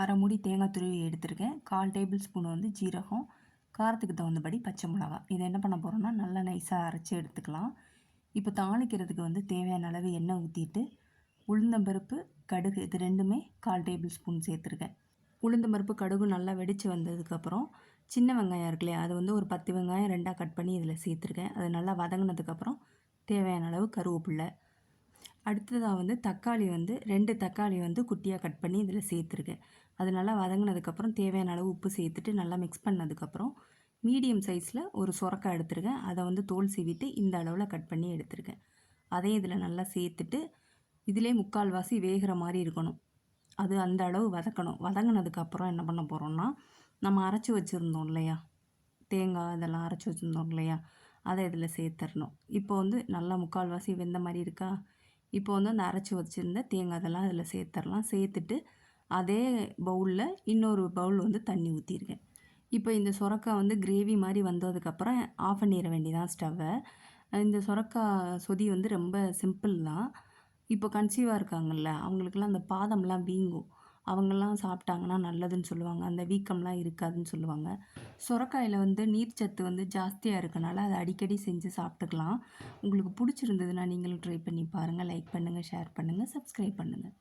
அரை மூடி தேங்காய் துருவி எடுத்திருக்கேன். கால் டேபிள் ஸ்பூன் வந்து ஜீரகம் காரத்துக்கு தகுந்தபடி பச்சை மிளகா. இதை என்ன பண்ண போகிறோம்னா நல்லா நைஸாக அரைச்சி எடுத்துக்கலாம். இப்போ தாளிக்கிறதுக்கு வந்து தேவையான அளவு எண்ணெய் ஊற்றிட்டு உளுந்தம்பருப்பு கடுகு இது ரெண்டுமே கால் டேபிள் ஸ்பூன் சேர்த்துருக்கேன். உளுந்தம்பருப்பு கடுகு நல்லா வெடித்து வந்ததுக்கப்புறம் சின்ன வெங்காயம் இருக்கு இல்லையா அது வந்து ஒரு பத்து வெங்காயம் ரெண்டாக கட் பண்ணி இதில் சேர்த்துருக்கேன். அது நல்லா வதங்கினதுக்கப்புறம் தேவையான அளவு கருவேப்பில்லை அடுத்ததாக வந்து தக்காளி வந்து ரெண்டு தக்காளி வந்து குட்டியாக கட் பண்ணி இதில் சேர்த்துருக்கேன். அது நல்லா வதங்கினதுக்கப்புறம் தேவையான அளவு உப்பு சேர்த்துட்டு நல்லா மிக்ஸ் பண்ணதுக்கப்புறம் மீடியம் சைஸில் ஒரு சுரக்காய் எடுத்துருக்கேன். அதை வந்து தோல் சீவிட்டு இந்த அளவில் கட் பண்ணி எடுத்திருக்கேன். அதையும் இதில் நல்லா சேர்த்துட்டு இதிலே முக்கால்வாசி வேகிற மாதிரி இருக்கணும். அது அந்த அளவு வதக்கணும். வதங்கினதுக்கப்புறம் என்ன பண்ண போகிறோம்னா நம்ம அரைச்சி வச்சுருந்தோம் இல்லையா? தேங்காய் இதெல்லாம் அரைச்சி வச்சுருந்தோம் இல்லையா? அதை இதில் சேர்த்துடணும் இப்போ வந்து நல்லா முக்கால்வாசி வெந்த மாதிரி இருக்கா? இப்போ வந்து அந்த அரைச்சி வச்சுருந்த தேங்காய் அதெல்லாம் அதில் சேர்த்துடலாம். சேர்த்துட்டு அதே பவுலில் இன்னொரு பவுல் வந்து தண்ணி ஊற்றிருக்கேன் இப்போ இந்த சுரக்காய் வந்து கிரேவி மாதிரி வந்ததுக்கப்புறம் ஆஃப் பண்ணிட வேண்டியதான் ஸ்டவ்வை இந்த சுரக்காய் சொதி வந்து ரொம்ப சிம்பிள் தான். இப்போ கன்சீவாக இருக்காங்கல்ல அவங்களுக்குலாம் அந்த பாதம்லாம் வீங்கும். அவங்கெல்லாம் சாப்பிட்டாங்கன்னா நல்லதுன்னு சொல்லுவாங்க. அந்த வீக்கம்லாம் இருக்காதுன்னு சொல்லுவாங்க. சுரக்காயில் வந்து நீர்ச்சத்து வந்து ஜாஸ்தியாக இருக்கனால அதை அடிக்கடி செஞ்சு சாப்பிட்டுக்கலாம். உங்களுக்கு பிடிச்சிருந்ததுன்னா நீங்களும் ட்ரை பண்ணி பாருங்கள் லைக் பண்ணுங்கள் ஷேர் பண்ணுங்கள் சப்ஸ்கிரைப் பண்ணுங்கள்